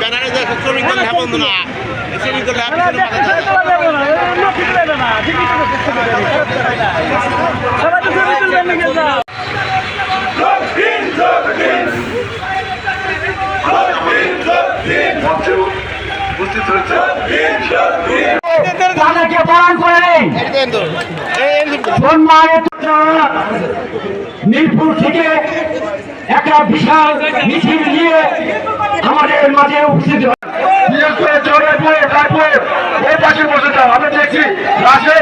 ব্যানারে যে শ্রমিকদের লেখা বন্ধু না মাথা দাদা উপস্থিত হয়েছে মিরপুর থেকে একটা বিশাল মিছিল নিয়ে আমাদের মাঝে উপস্থিত হয়। তারপর ওই পাশে বসে যাও, আমি দেখছি রাশে